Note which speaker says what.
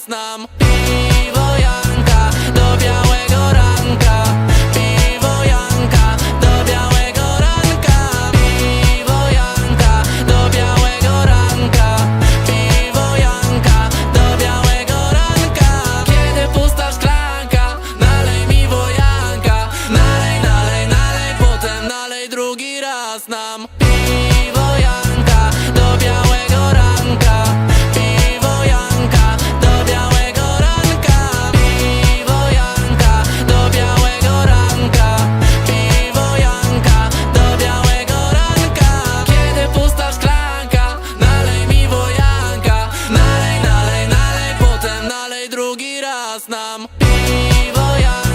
Speaker 1: nas nam Piwo Janka do białego ranka. Piwo Janka do białego ranka. Piwo Janka do białego ranka. Piwo Janka do białego ranka. Kiedy pusta szklanka Nalej mi wojanka. Nalej, nalej, nalej Potem nalej drugi raz nam. нас нам пиво я